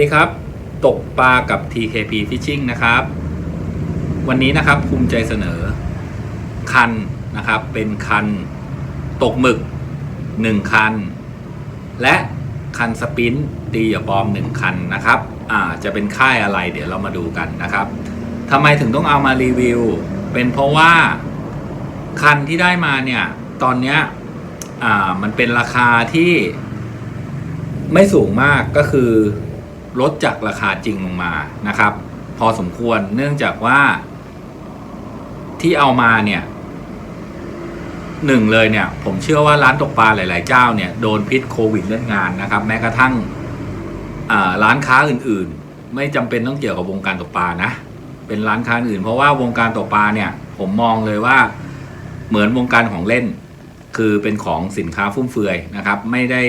สวัสดีครับ ตกปลากับ TKP Fishing นะครับ วันนี้นะครับภูมิใจเสนอ คันนะครับ เป็นคันตกหมึก 1 คัน และคันสปินตีอย่าปอม 1 คันนะครับอ่าจะเป็นค่ายอะไรเดี๋ยวเรามาดูกันนะครับทำไมถึงต้องเอามารีวิว เป็นเพราะว่า คันที่ได้มาเนี่ย ตอนเนี้ยอ่ามันเป็นราคาที่ไม่สูงมากก็คือ ลดจากราคาจริงลงมานะครับ พอสมควรเนื่องจากว่าที่เอามาเนี่ยหนึ่งเลยเนี่ย ผมเชื่อว่าร้านตกปลาหลาย ๆ เจ้าเนี่ยโดนพิษโควิดเล่นงานนะครับ แม้กระทั่งร้านค้าอื่น ๆ ไม่จำเป็นต้องเกี่ยวกับวงการตกปลานะ เป็นร้านค้าอื่น เพราะว่าวงการตกปลาเนี่ย ผมมองเลยว่าเหมือนวงการของเล่น คือเป็นของสินค้าฟุ่มเฟือยนะครับ ไม่ได้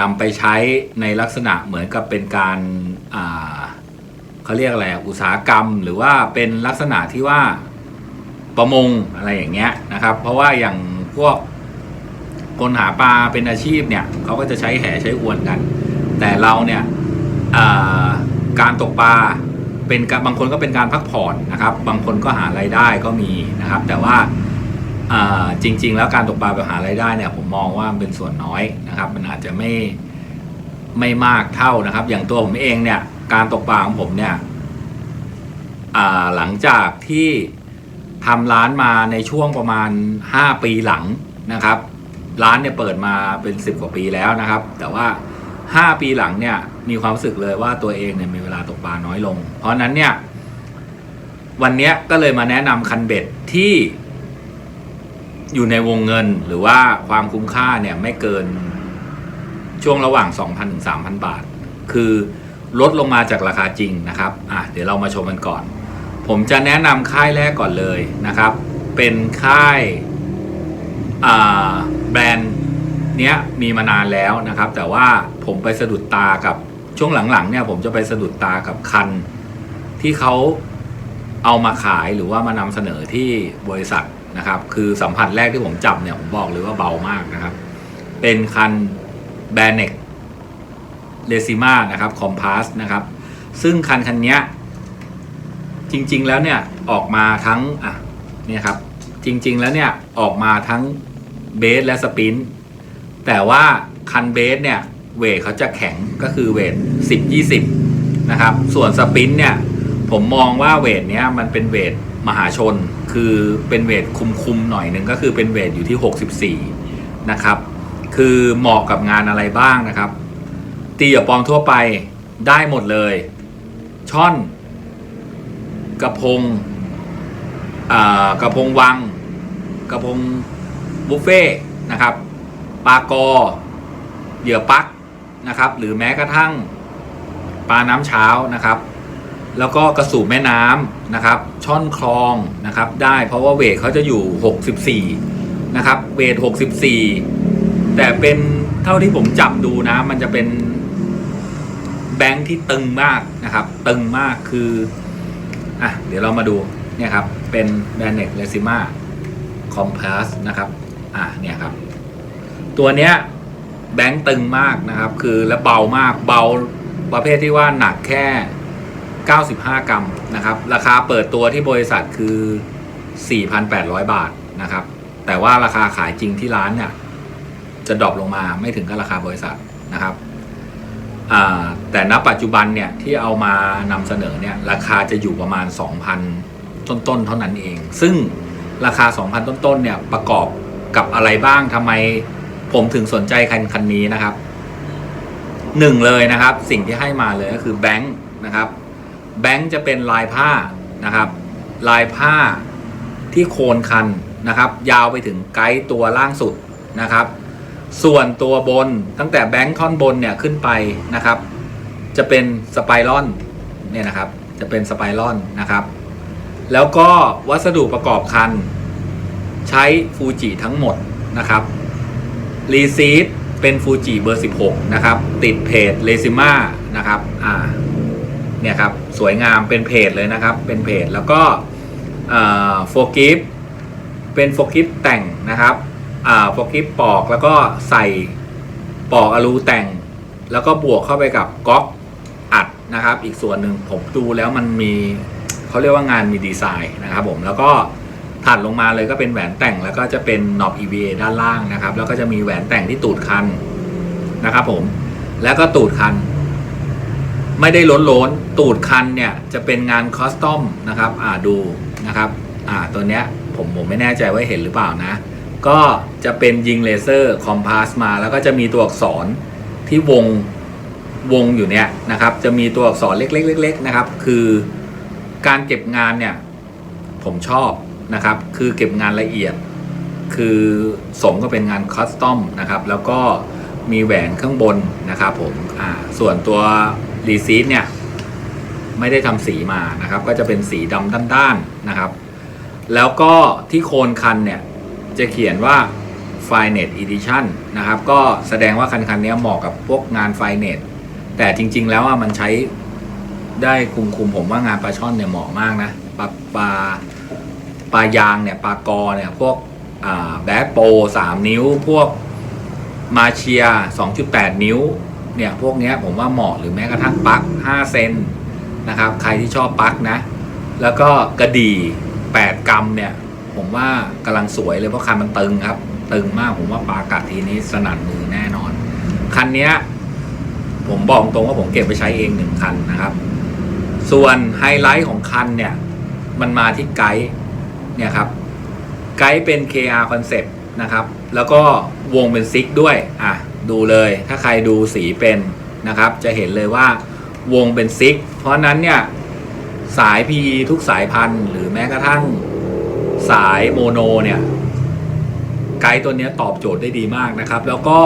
นำไปใช้ในลักษณะเหมือนกับเป็นการเขาเรียกอะไรอุตสาหกรรม หรือว่าเป็นลักษณะที่ว่าประมงอะไรอย่างเงี้ยนะครับ เพราะว่าอย่างพวกคนหาปลาเป็นอาชีพเนี่ยเขาก็จะใช้แห่ใช้อวนกัน แต่เราเนี่ยการตกปลาเป็นบางคนก็เป็นการพักผ่อนนะครับ บางคนก็หารายได้ก็มีนะครับ แต่ว่า จริง ๆ แล้วการตกปลาแบบหารายได้เนี่ยผมมองว่าเป็นส่วนน้อยนะครับ มันอาจจะไม่ไม่มากเท่านะครับ อย่างตัวผมเองเนี่ย การตกปลาของผมเนี่ยหลังจากที่ทำร้านมาในช่วงประมาณ 5 ปีหลังนะครับ ร้านเนี่ยเปิดมาเป็น 10 กว่าปีแล้วนะครับ แต่ว่า 5 ปีหลังเนี่ยมีความรู้สึกเลยว่าตัวเองเนี่ยมีเวลาตกปลาน้อยลง เพราะนั้นเนี่ยวันนี้ก็เลยมาแนะนำคันเบ็ดที่ อยู่ในวงเงินหรือว่าความคุ้มค่าเนี่ยไม่เกินช่วงระหว่าง 2,000 ถึง 3,000 บาท คือลดลงมาจากราคาจริงนะครับอะเดี๋ยวเรามาชมกันก่อน ผมจะแนะนำค่ายแรกก่อนเลยนะครับ เป็นค่ายอ่าแบรนด์เนี้ยมีมานานแล้วนะครับ แต่ว่าผมไปสะดุดตากับช่วงหลังๆเนี่ยผมจะไปสะดุดตากับคันที่เขาเอามาขายหรือว่ามานำเสนอที่บริษัท นะครับ คือสัมผัสแรกที่ผมจับเนี่ยผมบอกเลยว่าเบามากนะครับ เป็นคันแบรนเน็กเ e ซิมานะครับคอมพาสนะครับ ซึ่งคันคันนี้จริง ๆ แล้วเนี่ยออกมาทั้งอะเนี่ยครับจริง ๆ แล้วเนี่ยออกมาทั้งเบสและสปินแต่ว่าคันเบสเนี่ยเวทเขาจะแข็งก็คือเวท10 20นะครับ ส่วนสปินเนี่ยผมมองว่าเวทเนี้ยมันเป็นเวท มหาชนคือเป็นเวทคุมๆหน่อยหนึ่งก็คือเป็นเวทอยู่ที่ 64 นะครับ คือเหมาะกับงานอะไรบ้างนะครับ ตีกับปองทั่วไปได้หมดเลย ช่อน กระพงกระพงวัง กระพงบุฟเฟ่นะครับปลากอเหยื่อปักนะครับ หรือแม้กระทั่งปลาน้ำเช้านะครับ แล้วก็กระสูบแม่น้ำนะครับ ช่อนคลองนะครับ ได้เพราะว่าเวทเขาจะอยู่ 64 นะครับ เวท 64 แต่เป็นเท่าที่ผมจับดูนะ มันจะเป็นแบงค์ที่ตึงมากนะครับ ตึงมากคืออะเดี๋ยวเรามาดูเนี่ยครับ เป็นแบนเน็กเรซิมาคอมเพาสนะครับอะเนี่ยครับ ตัวเนี้ยแบงค์ตึงมากนะครับ คือและเบามากเบาประเภทที่ว่าหนักแค่ 95 กรัมนะครับ ราคาเปิดตัวที่บริษัทคือ 4,800 บาทนะครับ แต่ว่าราคาขายจริงที่ร้านเนี่ย จะดรอปลงมาไม่ถึงกับราคาบริษัทนะครับแต่ณปัจจุบันเนี่ยที่เอามานำเสนอเนี่ยราคาจะอยู่ประมาณ 2,000 ต้นๆ เท่านั้นเอง ซึ่งราคา 2,000 ต้นๆ เนี่ยประกอบกับอะไรบ้างทำไมผมถึงสนใจคันคันนี้นะครับหนึ่งเลยนะครับ สิ่งที่ให้มาเลยก็คือแบงค์นะครับ แบงค์จะเป็นลายผ้านะครับ ลายผ้าที่โคนคันนะครับ ยาวไปถึงไกด์ตัวล่างสุดนะครับ ส่วนตัวบนตั้งแต่แบงค์ท่อนบนเนี่ยขึ้นไปนะครับ จะเป็นสไปรอนเนี่ยนะครับ จะเป็นสไปรอนนะครับ แล้วก็วัสดุประกอบคัน ใช้ฟูจิทั้งหมดนะครับรีซีดเป็นฟูจิเบอร์ 16 นะครับ ติดเพจเลซิม่านะครับ อ่า เนี่ยครับสวยงามเป็นเพจเลยนะครับ เป็นเพจแล้วก็โฟกิฟเป็นโฟกิฟแต่งนะครับโฟกิฟปอกแล้วก็ใส่ปอกอลูแต่ง แล้วก็บวกเข้าไปกับก๊อกอัดนะครับ อีกส่วนหนึ่งผมดูแล้วมันมีเขาเรียกว่างานมีดีไซน์นะครับผมแล้วก็ถัดลงมาเลยก็เป็นแหวนแต่งแล้วก็จะเป็นนอบ EVA ด้านล่างนะครับ แล้วก็จะมีแหวนแต่งที่ตูดคันนะครับผมแล้วก็ตูดคัน ไม่ได้ล้นล้นๆตูดคันเนี่ยจะเป็นงานคอสตอมนะครับอ่าดูนะครับอ่าตัวเนี้ยผมผมไม่แน่ใจว่าเห็นหรือเปล่านะ ก็จะเป็นยิงเลเซอร์คอมพาสมา แล้วก็จะมีตัวอักษรที่วงวงอยู่เนี่ยนะครับ จะมีตัวอักษรเล็กๆๆนะครับ คือการเก็บงานเนี่ยผมชอบนะครับ คือเก็บงานละเอียด คือสมก็เป็นงานคอสตอมนะครับ แล้วก็มีแหวนข้างบนนะครับผมอ่าส่วนตัว รีซีทเนี่ยไม่ได้ทำสีมานะครับ ก็จะเป็นสีดำด้านๆนะครับ แล้วก็ที่โคนคันเนี่ย จะเขียนว่า f i n e t Edition นะครับ ก็แสดงว่าคันคันนี้เหมาะกับพวกงาน f i n e t แต่จริงๆแล้วอะมันใช้ได้คุมคุมๆผมว่างานปลาช่อนเนี่ยเหมาะมากนะปลาปลาปลายางเนี่ยปลากอเนี่ยพวกแบ็คโปสามนิ้ว พวกมาเชีย 2.8 นิ้ว เนี่ยพวกนี้ผมว่าเหมาะหรือแม้กระทั่งปลั๊ก5เซนนะครับใครที่ชอบปลั๊กนะ แล้วก็กระดี่ 8 กรัมเนี่ย ผมว่ากำลังสวยเลยเพราะคันมันตึงครับ ตึงมากผมว่าปลากัดทีนี้สนั่นมือแน่นอน คันนี้ผมบอกตรงว่าผมเก็บไปใช้เองหนึ่งคันนะครับ ส่วนไฮไลท์ของคันเนี่ย มันมาที่ไกด์เนี่ยครับไกด์เป็น KR Concept นะครับ แล้วก็วงเป็นซิกด้วย อะ ดูเลย ถ้าใครดูสีเป็นนะครับ จะเห็นเลยว่าวงเป็นซิก เพราะนั้นเนี่ยสาย PE ทุกสายพันธุ์หรือแม้กระทั่งสายโมโนเนี่ยไกด์ตัวนี้ตอบโจทย์ได้ดีมากนะครับ แล้วก็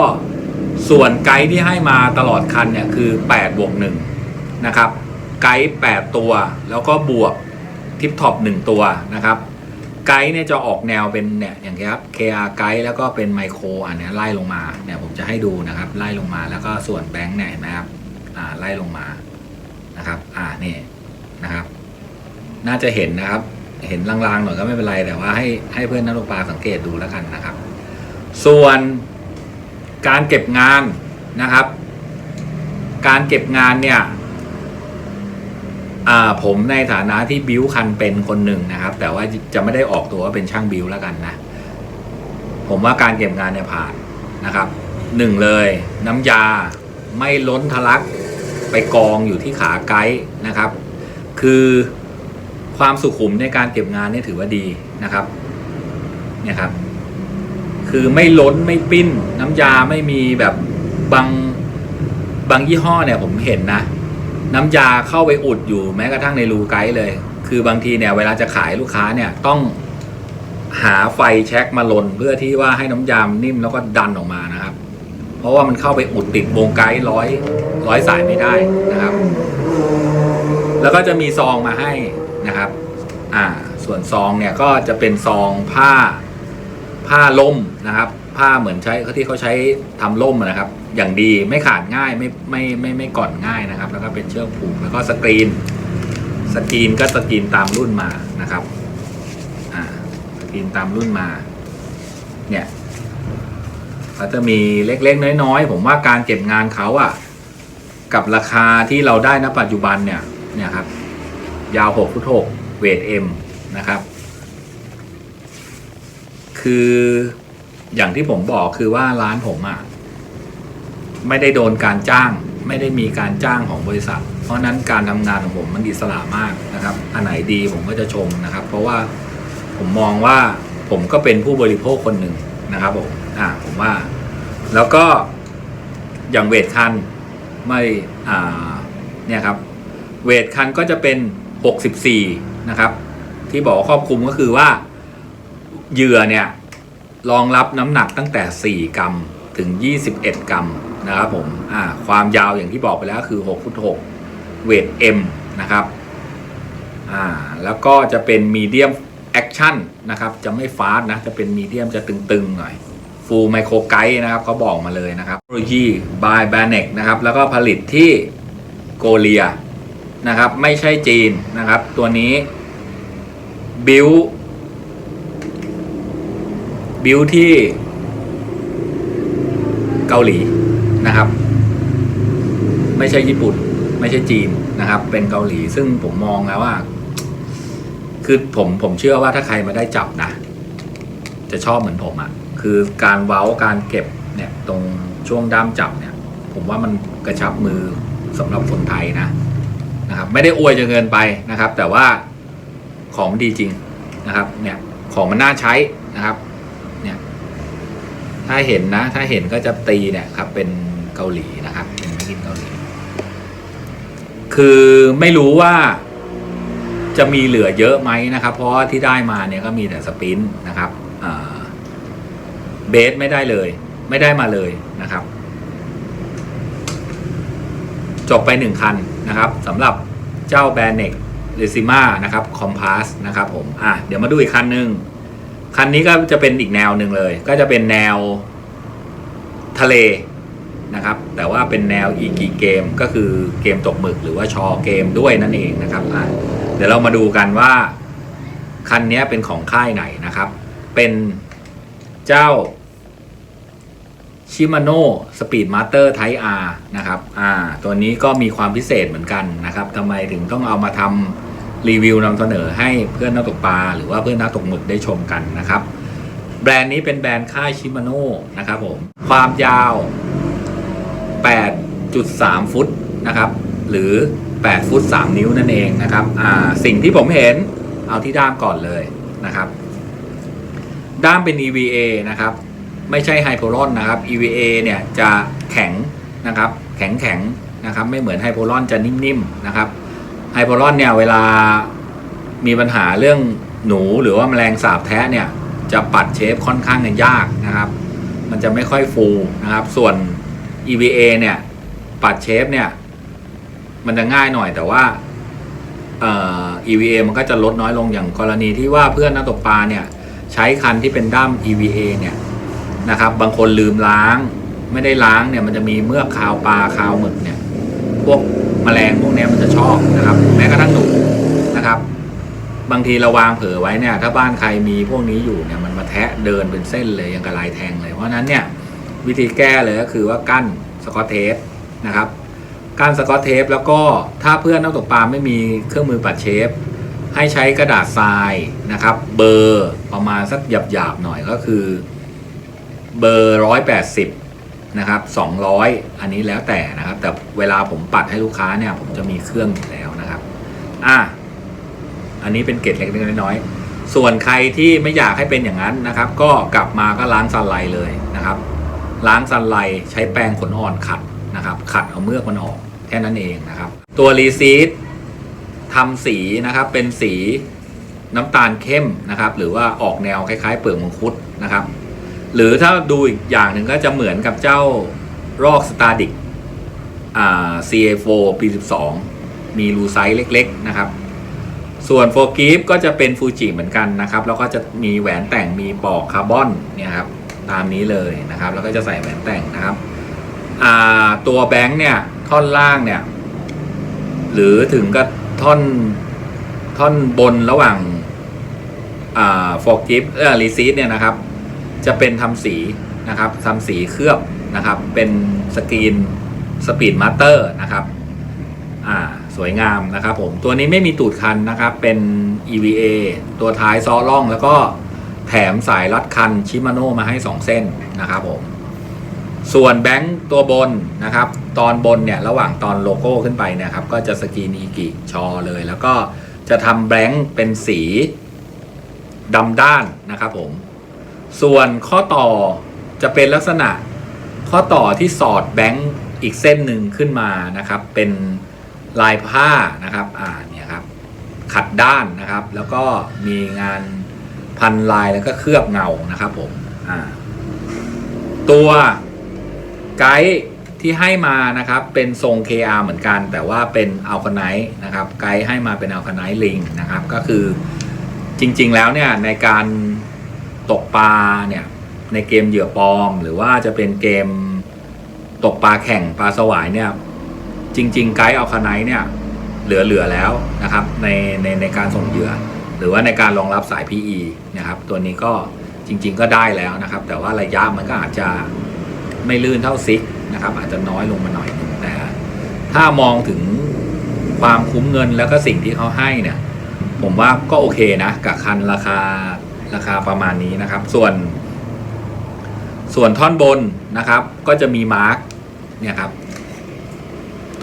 ส่วนไกด์ที่ให้มาตลอดคันเนี่ยคือ8บวก1นะครับไกด์8ตัว แล้วก็บวกทิปท็อป1ตัวนะครับ ไกด์เนี่ยจะออกแนวเป็นเนี่ยอย่างนี้ยครับ KR ไกด์แล้วก็เป็นไมโครอะเนี่ยไล่ลงมาเนี่ยผมจะให้ดูนะครับ ไล่ลงมาแล้วก็ส่วนแบงค์เนี่ยเห็นไหมครับอ่าไล่ลงมานะครับ อ่านี่นะครับ น่าจะเห็นนะครับ เห็นลางๆหน่อยก็ไม่เป็นไรแต่ว่าให้ให้เพื่อนนักตกปลาสังเกตดูแล้วกันนะครับ ส่วนการเก็บงานนะครับ การเก็บงานเนี่ย อ่าผมในฐานะที่บิวคันเป็นคนหนึ่งนะครับ แต่ว่าจะไม่ได้ออกตัวว่าเป็นช่างบิวแล้วกันนะ ผมว่าการเก็บงานเนี่ยผ่านนะครับหนึ่งเลยน้ำยาไม่ล้นทะลักไปกองอยู่ที่ขาไกด์นะครับ คือความสุขุมในการเก็บงานเนี่ยถือว่าดีนะครับเนี่ยครับ คือไม่ล้นไม่ปิ้น น้ำยาไม่มีแบบบางบางยี่ห้อเนี่ยผมเห็นนะ น้ำยาเข้าไปอุดอยู่แม้กระทั่งในรูไกด์เลย คือบางทีเนี่ยเวลาจะขายลูกค้าเนี่ยต้องหาไฟแช็คมาลนเพื่อที่ว่าให้น้ำยามนิ่มแล้วก็ดันออกมานะครับ เพราะว่ามันเข้าไปอุดติดวงไกด์ร้อยร้อยสายไม่ได้นะครับ แล้วก็จะมีซองมาให้นะครับ อ่า ส่วนซองเนี่ยก็จะเป็นซองผ้า ผ้าล่มนะครับ ผ้าเหมือนใช้ที่เขาใช้ทำล่มนะครับ อย่างดีไม่ขาดง่ายไม่ไม่ไม่ไม่ก่อนง่ายนะครับ แล้วก็เป็นเชือกผูกแล้วก็สกรีน สกรีนก็สกรีนตามรุ่นมานะครับอ่าสกรีนตามรุ่นมา เนี่ยเขาจะมีเล็กๆน้อยๆผมว่าการเก็บงานเขาอะกับราคาที่เราได้ณปัจจุบันเนี่ยเนี่ยครับ ยาว6ฟุต6เวท M นะครับ คืออย่างที่ผมบอกคือว่าร้านผมอะ่ะไม่ได้โดนการจ้าง ไม่ได้มีการจ้างของบริษัท เพราะนั้นการทำงานของผมมันอิสระมากนะครับ อันไหนดีผมก็จะชมนะครับ เพราะว่าผมมองว่าผมก็เป็นผู้บริโภคคนหนึ่งนะครับผมอ่าผมว่า แล้วก็อย่างเวทคันไม่อ่าเนี่ยครับ เวทคันก็จะเป็น 64 นะครับ ที่บอกครอบคลุมก็คือว่า เหยื่อเนี่ยรองรับน้ำหนักตั้งแต่ 4 กรัมถึง 21 กรัมนะครับผมความยาวอย่างที่บอกไปแล้วคือ6ฟุต6เวท M นะครับแล้วก็จะเป็นมีเดียมแอคชั่นนะครับ จะไม่ฟาสต์นะ จะเป็นมีเดียมจะตึง ๆ หน่อยฟูลไมโครไกด์นะครับเขาบอกมาเลยนะครับโนโลยีบายแบเนกนะครับ แล้วก็ผลิตที่โกเลียนะครับ ไม่ใช่จีนนะครับ ตัวนี้บิว บิวที่เกาหลีนะครับ ไม่ใช่ญี่ปุ่น ไม่ใช่จีนนะครับ เป็นเกาหลีซึ่งผมมองแล้วว่า คือผมผมเชื่อว่าถ้าใครมาได้จับนะ จะชอบเหมือนผมอะ่ะคือการเว้าการเก็บเนี่ยตรงช่วงด้ามจับเนี่ย ผมว่ามันกระชับมือสำหรับคนไทยนะนะครับ ไม่ได้อวยจนเกินไปนะครับ แต่ว่าของดีจริงนะครับ เนี่ยของมันน่าใช้นะครับ ถ้าเห็นนะ ถ้าเห็นก็จะตีเนี่ยครับ เป็นเกาหลีนะครับ เป็นไม่กินเกาหลี คือไม่รู้ว่าจะมีเหลือเยอะไหมนะครับ เพราะที่ได้มาเนี่ยก็มีแต่สปรินต์นะครับเบสไม่ได้เลย ไม่ได้มาเลยนะครับ จบไปหนึ่งคันนะครับสำหรับเจ้าแบรนเน็กเรซิมานะครับคอมพาสนะครับผม อะ เดี๋ยวมาดูอีกคันหนึ่ง คันนี้ก็จะเป็นอีกแนวหนึ่งเลย ก็จะเป็นแนวทะเลนะครับ แต่ว่าเป็นแนวอีกีเกมก็คือเกมตกหมึกหรือว่าชอเกมด้วยนั่นเองนะครับเดี๋ยวเรามาดูกันว่า คันนี้เป็นของค่ายไหนนะครับ เป็นเจ้าชิมาโน่สปีดมาสเตอร์ไทอาร์นะครับอ่าตัวนี้ก็มีความพิเศษเหมือนกันนะครับทำไมถึงต้องเอามาทำ รีวิวนำเสนอให้เพื่อนนักตกปลาหรือว่าเพื่อนนักตกหมึกได้ชมกันนะครับ แบรนด์นี้เป็นแบรนด์ค่ายชิมาโน่นะครับผมความยาว 8.3 ฟุตนะครับ หรือ 8 ฟุต 3 นิ้วนั่นเองนะครับสิ่งที่ผมเห็นเอาที่ด้ามก่อนเลยนะครับ ด้ามเป็น EVA นะครับ ไม่ใช่ไฮโพลอนนะครับ EVA เนี่ยจะแข็งนะครับ แข็งแข็งนะครับ ไม่เหมือนไฮโพลอนจะนิ่มๆนะครับ ไฮโพลอนเนี่ยเวลามีปัญหาเรื่องหนูหรือว่าแมลงสาบแท้เนี่ยจะปัดเชฟค่อนข้างยากนะครับ มันจะไม่ค่อยฟูนะครับ ส่วน EVA เนี่ยปัดเชฟเนี่ยมันจะง่ายหน่อยแต่ว่าเอ่อ EVA มันก็จะลดน้อยลงอย่างกรณีที่ว่าเพื่อนนักตกปลาเนี่ยใช้คันที่เป็นด้าม EVA เนี่ยนะครับ บางคนลืมล้าง ไม่ได้ล้างเนี่ยมันจะมีเมือกคาวปลาคาวหมึกเนี่ยพวก แมลงพวกนี้มันจะชอบนะครับ แม้กระทั่งหนูนะครับ บางทีเราวางเผลอไว้เนี่ย ถ้าบ้านใครมีพวกนี้อยู่เนี่ยมันมาแทะเดินเป็นเส้นเลยยังกระลายแทงเลย เพราะฉะนั้นเนี่ยวิธีแก้เลยก็คือว่ากั้นสกอตเทปนะครับกั้นสกอตเทปแล้วก็ถ้าเพื่อนนักตกปลาไม่มีเครื่องมือปัดเชฟ ให้ใช้กระดาษทรายนะครับ เบอร์ประมาณสักหยาบๆหน่อยก็คือ เบอร์ร้อยแปดสิบ นะครับสองร้อยอันนี้แล้วแต่นะครับ แต่เวลาผมปัดให้ลูกค้าเนี่ย ผมจะมีเครื่องอยู่แล้วนะครับ อะอันนี้เป็นเกร็ดเล็กน้อยๆส่วนใครที่ไม่อยากให้เป็นอย่างนั้นนะครับ ก็กลับมาก็ล้างซันไลท์เลยนะครับ ล้างซันไลท์ใช้แปรงขนอ่อนขัดนะครับ ขัดเอาเมือกมันออกแค่นั้นเองนะครับ ตัวรีซีดทำสีนะครับเป็นสีน้ำตาลเข้มนะครับ หรือว่าออกแนวคล้ายๆ เปลือกมังคุดนะครับ หรือถ้าดูอีกอย่างหนึ่งก็จะเหมือนกับเจ้ารอกสตาร์ดิกอ่า CA4 ปี12 มีรูไซส์เล็ก ๆ นะครับ ส่วนโฟกิฟก็จะเป็นฟูจิเหมือนกันนะครับ แล้วก็จะมีแหวนแต่งมีปอกคาร์บอนเนี่ยครับตามนี้เลยนะครับ แล้วก็จะใส่แหวนแต่งนะครับตัวแบงค์เนี่ยท่อนล่างเนี่ย หรือถึงกับท่อนท่อนบนระหว่างอ่าฟอร์กิฟเออรีซีดเนี่ยนะครับ จะเป็นทำสีนะครับทำสีเคลือบนะครับ เป็นสกรีนสปีดมาสเตอร์นะครับอ่าสวยงามนะครับผมตัวนี้ไม่มีตูดคันนะครับ เป็น EVA ตัวท้ายซ้อล่องแล้วก็แถมสายรัดคันชิมาโน่มาให้ 2 เส้นนะครับผมส่วนแบงค์ตัวบนนะครับ ตอนบนเนี่ยระหว่างตอนโลโก้ขึ้นไปเนะครับ ก็จะสกรีนอีกิชอเลย แล้วก็จะทำแบงค์เป็นสีดำด้านนะครับผม ส่วนข้อต่อจะเป็นลักษณะข้อต่อที่สอดแบงค์อีกเส้นหนึ่งขึ้นมานะครับ เป็นลายผ้านะครับอ่าเนี่ยครับขัดด้านนะครับ แล้วก็มีงานพันลายแล้วก็เคลือบเงานะครับผมอ่าตัวไกด์ที่ให้มานะครับเป็นทรง KR เหมือนกัน แต่ว่าเป็นอัลคไนท์นะครับไกด์ให้มาเป็นอัลคไนท์ลิงนะครับก็คือจริงๆแล้วเนี่ยในการ ตกปลาเนี่ยในเกมเหยื่อปลอม หรือว่าจะเป็นเกมตกปลาแข่งปลาสวายเนี่ยจริง ๆ ไกด์เอัลคาไนเนี่ยเหลือๆแล้วนะครับในในในการส่งเหยื่อ หรือว่าในการรองรับสาย PE นะครับตัวนี้ก็จริง ๆ ก็ได้แล้วนะครับ แต่ว่าระยะมันก็อาจจะไม่ลื่นเท่าซิกนะครับอาจจะน้อยลงมาหน่อยนึงแต่ถ้ามองถึงความคุ้มเงินแล้วก็สิ่งที่เขาให้เนี่ยผมว่าก็โอเคนะกับคันราคา ราคาประมาณนี้นะครับ ส่วน ส่วนท่อนบนนะครับ ก็จะมีมาร์กเนี่ยครับ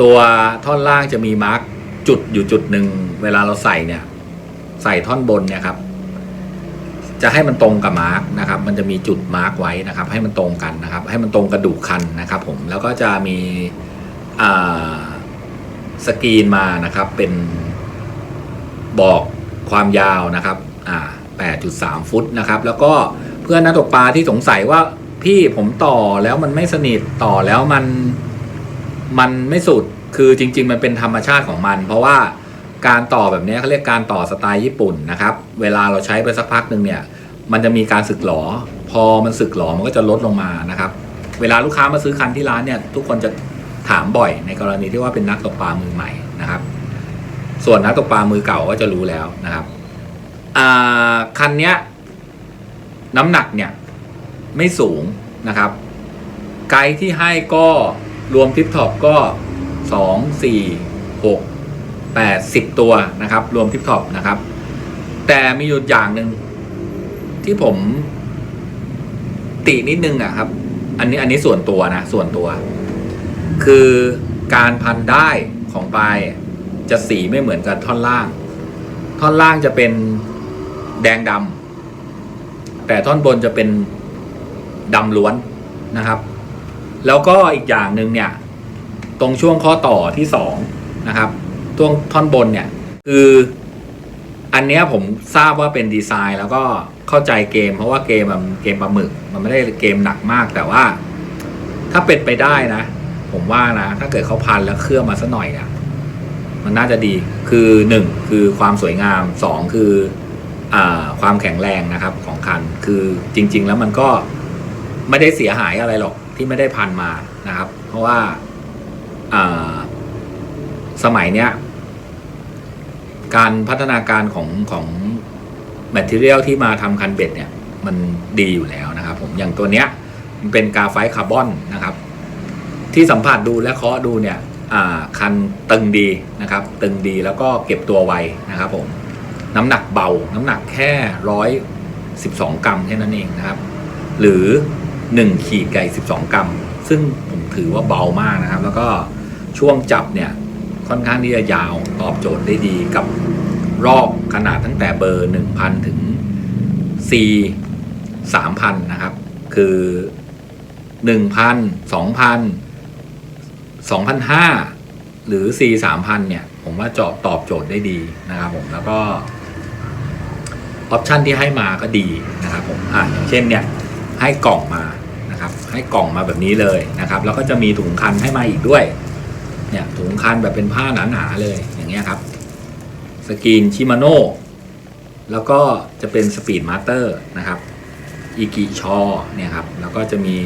ตัวท่อนล่างจะมีมาร์กจุดอยู่จุดหนึ่งเวลาเราใส่เนี่ย ใส่ท่อนบนเนี่ยครับ จะให้มันตรงกับมาร์กนะครับ มันจะมีจุดมาร์กไว้นะครับ ให้มันตรงกันนะครับ ให้มันตรงกระดูกคันนะครับ ผมแล้วก็จะมีสกรีนมานะครับเป็นบอกความยาวนะครับ อ่า 8.3 ฟุตนะครับ แล้วก็เพื่อนนักตกปลาที่สงสัยว่าพี่ผมต่อแล้วมันไม่สนิทต่อแล้วมันมันไม่สุดคือจริง ๆ มันเป็นธรรมชาติของมัน เพราะว่าการต่อแบบนี้เขาเรียกการต่อสไตล์ญี่ปุ่นนะครับ เวลาเราใช้ไปสักพักหนึ่งเนี่ย มันจะมีการสึกหลอ พอมันสึกหลอมันก็จะลดลงมานะครับ เวลาลูกค้ามาซื้อคันที่ร้านเนี่ย ทุกคนจะถามบ่อยในกรณีที่ว่าเป็นนักตกปลามือใหม่นะครับ ส่วนนักตกปลามือเก่าก็จะรู้แล้วนะครับ คันเนี้ยน้ำหนักเนี่ยไม่สูงนะครับ ไกด์ที่ให้ก็รวมทิปท็อปก็สองสี่หกแปดสิบตัวนะครับ รวมทิปท็อปนะครับ แต่มีอยู่อย่างหนึ่งที่ผมตินิดนึงอะครับ อันนี้อันนี้ส่วนตัวนะ ส่วนตัว คือการพันได้ของปลายจะสีไม่เหมือนกันท่อนล่าง ท่อนล่างจะเป็น แดงดำแต่ท่อนบนจะเป็นดำล้วนนะครับ แล้วก็อีกอย่างหนึ่งเนี่ย ตรงช่วงข้อต่อที่สองนะครับตรงท่อนบนเนี่ย คืออันเนี้ยผมทราบว่าเป็นดีไซน์แล้วก็เข้าใจเกม เพราะว่าเกมมันเกมปลาหมึก มันไม่ได้เกมหนักมากแต่ว่า ถ้าเป็นไปได้นะ ผมว่านะ ถ้าเกิดเขาพันแล้วเคลื่อบมาสักหน่อยอะมันน่าจะดีคือหนึ่งคือความสวยงามสองคือ ความแข็งแรงนะครับของคันคือจริง ๆ แล้วมันก็ไม่ได้เสียหายอะไรหรอกที่ไม่ได้พันมานะครับ เพราะว่าสมัยเนี้ยการพัฒนาการของของแมทเทียลที่มาทำคันเบ็ดเนี่ย มันดีอยู่แล้วนะครับ ผมอย่างตัวเนี้ยมันเป็นกาไฟต์คาร์บอนนะครับ ที่สัมผัสดูและเคาะดูเนี่ยคันตึงดีนะครับ ตึงดีแล้วก็เก็บตัวไวนะครับผม น้ำหนักเบา น้ำหนักแค่ร้อยสิบสองกรัมแค่นั้นเองนะครับ หรือหนึ่งขีดไก่สิบสองกรัม ซึ่งผมถือว่าเบามากนะครับ แล้วก็ช่วงจับเนี่ยค่อนข้างที่จะยาวตอบโจทย์ได้ดีกับรอบขนาดตั้งแต่เบอร์1,000ถึง C 3,000นะครับ คือ1,000 2,000 2,500หรือ C 3,000เนี่ย ผมว่าจอบตอบโจทย์ได้ดีนะครับผมแล้วก็ ออปชันที่ให้มาก็ดีนะครับผมอ่าอย่างเช่นเนี่ยให้กล่องมานะครับให้กล่องมาแบบนี้เลยนะครับแล้วก็จะมีถุงคันให้มาอีกด้วยเนี่ยถุงคันแบบเป็นผ้าหนาๆเลยอย่างเงี้ยครับสกรีนชิมาโน่แล้วก็จะเป็นสปีดมาสเตอร์นะครับอีกิชอเนี่ยครับแล้วก็จะมี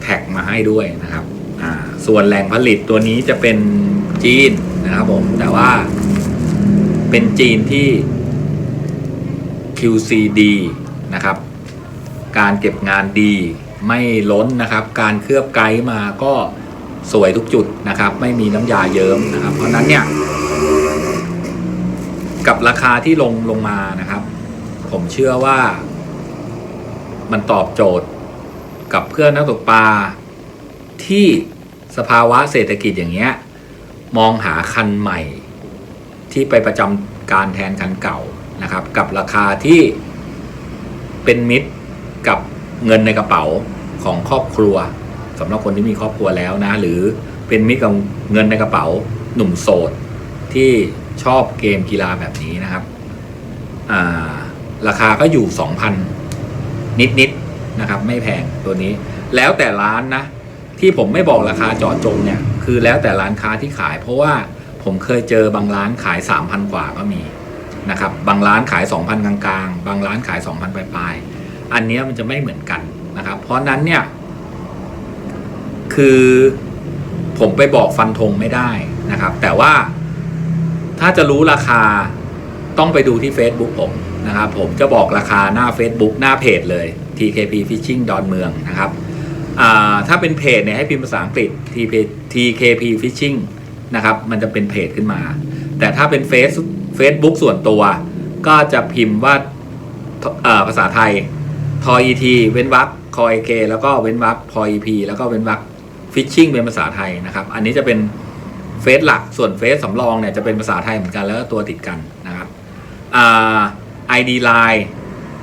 แท็กมาให้ด้วยนะครับอ่าส่วนแหล่งผลิตตัวนี้จะเป็นจีนนะครับผมแต่ว่าเป็นจีนที่ QCD นะครับ การเก็บงานดีไม่ล้นนะครับ การเคลือบไกด์มาก็สวยทุกจุดนะครับ ไม่มีน้ำยาเยิ้มนะครับ เพราะฉะนั้นเนี่ย กับราคาที่ลงลงมานะครับ ผมเชื่อว่า มันตอบโจทย์กับเพื่อนนักตกปลาที่สภาวะเศรษฐกิจอย่างเงี้ย มองหาคันใหม่ ที่ไปประจำการแทนคันเก่า นะครับ กับราคาที่เป็นมิตรกับเงินในกระเป๋าของครอบครัวสำหรับคนที่มีครอบครัวแล้วนะ หรือเป็นมิตรกับเงินในกระเป๋าหนุ่มโสดที่ชอบเกมกีฬาแบบนี้นะครับาราคาก็อยู่ 2,000 นิดๆนะครับ ไม่แพงตัวนี้ แล้วแต่ร้านนะ ที่ผมไม่บอกราคาจาะจงเนี่ย คือแล้วแต่ร้านค้าที่ขาย เพราะว่าผมเคยเจอบางร้านขาย 3,000 กว่าก็มี นะครับบางร้านขาย 2,000 กลางๆ บางร้านขาย 2,000 ปลายๆ อันนี้มันจะไม่เหมือนกันนะครับ เพราะนั้นเนี่ย คือผมไปบอกฟันธงไม่ได้นะครับ แต่ว่าถ้าจะรู้ราคาต้องไปดูที่ Facebook ผมนะครับ ผมจะบอกราคาหน้า Facebook หน้าเพจเลย TKP Fishing ดอนเมืองนะครับถ้าเป็นเพจเนี่ยให้พิมพ์ภาษาอังกฤษ TP TKP Fishing นะครับ มันจะเป็นเพจขึ้นมา แต่ถ้าเป็นเฟซ Facebook ส่วนตัว ก็จะพิมพ์ว่าภาษาไทยทอ et เว้นวรรคคอยเคแล้วก็เว้นวรรคพอ ep แล้วก็เว้นวรรค Fishing เป็นภาษาไทยนะครับ อันนี้จะเป็นเฟซหลักส่วนเฟซสำรองเนี่ยจะเป็นภาษาไทยเหมือนกันแล้วก็ตัวติดกันนะครับอ่า ID Line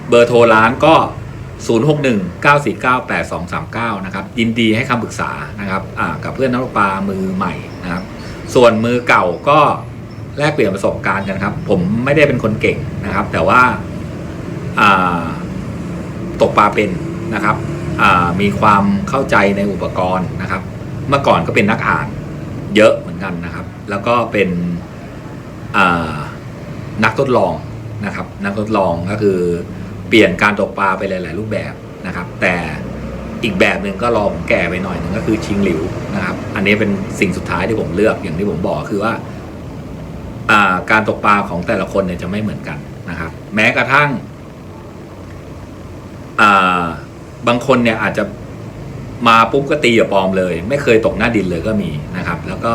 เบอร์โทรร้านก็ 0619498239 นะครับ ยินดีให้คำปรึกษานะครับกับเพื่อนนักตกปลามือใหม่นะครับ ส่วนมือเก่าก็ แลกเปลี่ยนประสบการณ์กันครับ ผมไม่ได้เป็นคนเก่งนะครับ แต่ว่าาตกปลาเป็นนะครับมีความเข้าใจในอุปกรณ์นะครับ เมื่อก่อนก็เป็นนักอ่านเยอะเหมือนกันนะครับ แล้วก็เป็นนักทดลองนะครับ นักทดลองก็คือเปลี่ยนการตกปลาไปหลาย ๆ รูปแบบนะครับ แต่อีกแบบหนึ่งก็รอผมแก่ไปหน่อยหนึ่งก็คือชิงหลิวนะครับ อันนี้เป็นสิ่งสุดท้ายที่ผมเลือกอย่างที่ผมบอกคือว่า การตกปลาของแต่ละคนเนี่ยจะไม่เหมือนกันนะครับ แม้กระทั่งบางคนเนี่ยอาจจะมาปุ๊บก็ตีกับปลอมเลย ไม่เคยตกหน้าดินเลยก็มีนะครับ แล้วก็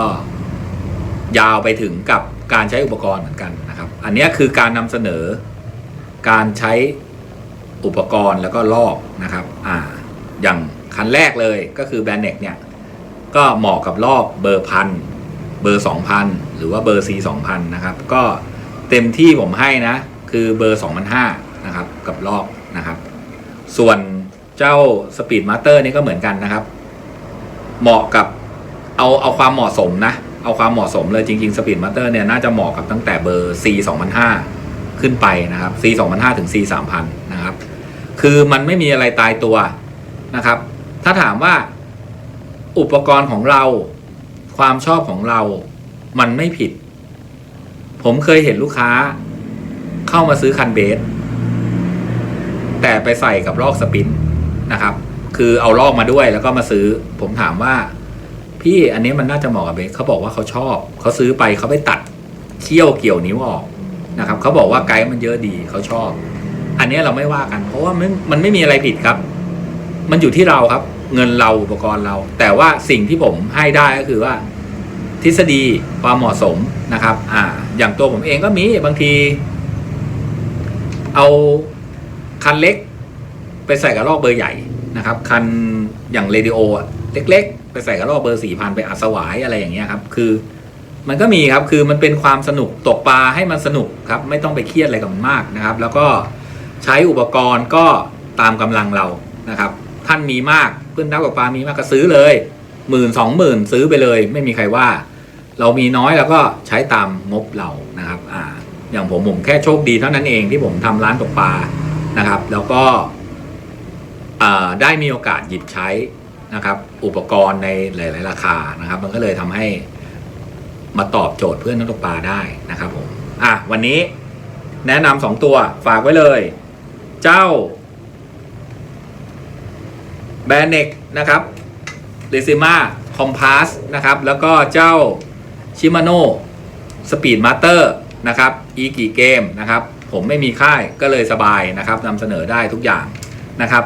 ยาวไปถึงกับการใช้อุปกรณ์เหมือนกันนะครับ อันนี้คือการนำเสนอการใช้อุปกรณ์แล้วก็ลอกนะครับอ่าอย่างคันแรกเลยก็คือแบนเน็กเนี่ยก็เหมาะกับลอกเบอร์พัน เบอร์สองพันหรือว่าเบอร์ C สองพันนะครับ ก็เต็มที่ผมให้นะ คือเบอร์สองพันห้านะครับ กับลอกนะครับ ส่วนเจ้าสปีดมาสเตอร์นี่ก็เหมือนกันนะครับ เหมาะกับเอาเอาความเหมาะสมนะ เอาความเหมาะสมเลยจริงๆสปีดมาสเตอร์เนี่ยน่าจะเหมาะกับตั้งแต่เบอร์ C 2005ขึ้นไปนะครับ C 2005ถึง C 3000นะครับ คือมันไม่มีอะไรตายตัวนะครับ ถ้าถามว่าอุปกรณ์ของเรา ความชอบของเรามันไม่ผิด ผมเคยเห็นลูกค้า เข้ามาซื้อคันเบส แต่ไปใส่กับลอกสปินนะครับ คือเอาลอกมาด้วยแล้วก็มาซื้อ ผมถามว่า พี่อันนี้มันน่าจะเหมาะกับเบสเขาบอกว่าเขาชอบ เขาซื้อไปเขาไปตัดเขี้ยวเกี่ยวนิ้วออกนะครับเขาบอกว่าไกด์มันเยอะดีเขาชอบ อันนี้เราไม่ว่ากัน เพราะว่ามันมันไม่มีอะไรผิดครับ มันอยู่ที่เราครับ เงินเราอุปกรณ์เรา แต่ว่าสิ่งที่ผมให้ได้ก็คือว่า ทฤษฎีความเหมาะสมนะครับ อ่า อย่างตัวผมเองก็มีบางที เอาคันเล็ก ไปใส่กับลอกเบอร์ใหญ่นะครับ คันอย่างเรดิโออะเล็ก ๆ ไปใส่กับลอกเบอร์สี่พันไปอัดสวายอะไรอย่างเงี้ยครับ คือ มันก็มีครับคือมันเป็นความสนุกตกปลาให้มันสนุกครับ ไม่ต้องไปเครียดอะไรกับมันมากนะครับ แล้วก็ใช้อุปกรณ์ก็ตามกำลังเรานะครับ ท่านมีมาก เพื่อนนักตกปลามีมากก็ซื้อเลยหมื่นสองหมื่นซื้อไปเลย ไม่มีใครว่า เรามีน้อยแล้วก็ใช้ตามงบเรานะครับอ่าอย่างผมผมแค่โชคดีเท่านั้นเองที่ผมทำร้านตกปลานะครับ แล้วก็ได้มีโอกาสหยิบใช้นะครับ อุปกรณ์ในหลาย ๆ ราคานะครับ มันก็เลยทำให้มาตอบโจทย์เพื่อนนักตกปลาได้นะครับผมอะวันนี้แนะนำสองตัวฝากไว้เลย เจ้า แบรนเน็กนะครับเ e ซิมาคอมพาสนะครับ แล้วก็เจ้าชิมาโน่สปีดมาสเตอร์นะครับอีกี่เกมนะครับ ผมไม่มีค่ายก็เลยสบายนะครับนำเสนอได้ทุกอย่างนะครับ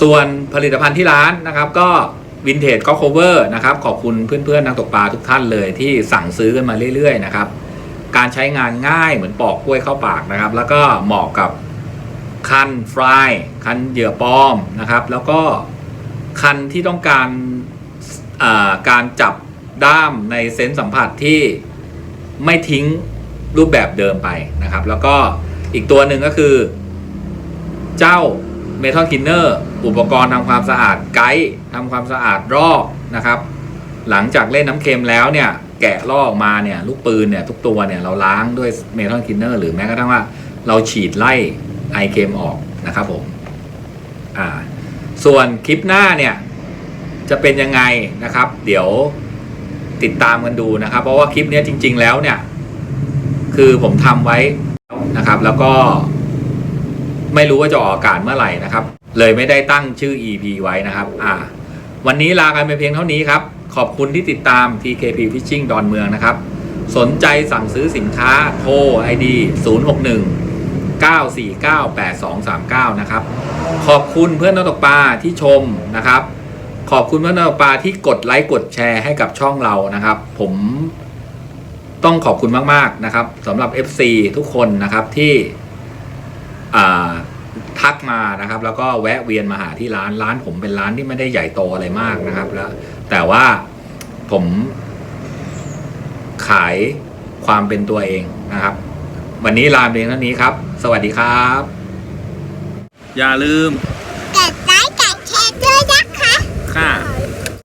ส่วนผลิตภัณฑ์ที่ร้านนะครับ ก็วินเทจก็ cover นะครับ ขอบคุณเพื่อนๆนักตกปลาทุกท่านเลยที่สั่งซื้อกันมาเรื่อยๆนะครับ การใช้งานง่ายเหมือนปอกกล้วยเข้าปากนะครับ แล้วก็เหมาะกับ คันฟรายคันเหยื่อปลอมนะครับ แล้วก็คันที่ต้องการการจับด้ามในเซนส์สัมผัสที่ไม่ทิ้งรูปแบบเดิมไปนะครับ แล้วก็อีกตัวหนึ่งก็คือ เจ้าเมทัลคินเนอร์อุปกรณ์ทำความสะอาดไกด์ทำความสะอาดรอบนะครับ หลังจากเล่นน้ำเค็มแล้วเนี่ย แกะลอกมาเนี่ย ลูกปืนเนี่ย ทุกตัวเนี่ย เราล้างด้วยเมทัลคินเนอร์หรือแม้กระทั่งว่าเราฉีดไล่ ไอเคมออกนะครับผมอ่าส่วนคลิปหน้าเนี่ยจะเป็นยังไงนะครับ เดี๋ยวติดตามกันดูนะครับ เพราะว่าคลิปนี้จริง ๆ แล้วเนี่ย คือผมทำไว้นะครับ แล้วก็ไม่รู้ว่าจะออกอากาศเมื่อไหร่นะครับ เลยไม่ได้ตั้งชื่อ EP ไว้นะครับ อ่า วันนี้ลากันไปเพียงเท่านี้ครับ ขอบคุณที่ติดตาม TKP Fishing ดอนเมืองนะครับ สนใจสั่งซื้อสินค้าโทร ID 061 09498239 นะครับ ขอบคุณเพื่อนนักตกปลาที่ชมนะครับ ขอบคุณเพื่อนนักตกปลาที่กดไลค์กดแชร์ให้กับช่องเรานะครับ ผมต้องขอบคุณมาก ๆ นะครับสำหรับ FC ทุกคนนะครับที่ทักมานะครับ แล้วก็แวะเวียนมาหาที่ร้านร้านผมเป็นร้านที่ไม่ได้ใหญ่โตอะไรมากนะครับแล้วแต่ว่าผมขายความเป็นตัวเองนะครับ วันนี้ลาเพียงเท่านี้ครับ สวัสดีครับ อย่าลืมกดไลค์กดแชร์ด้วยนะคะค่ะ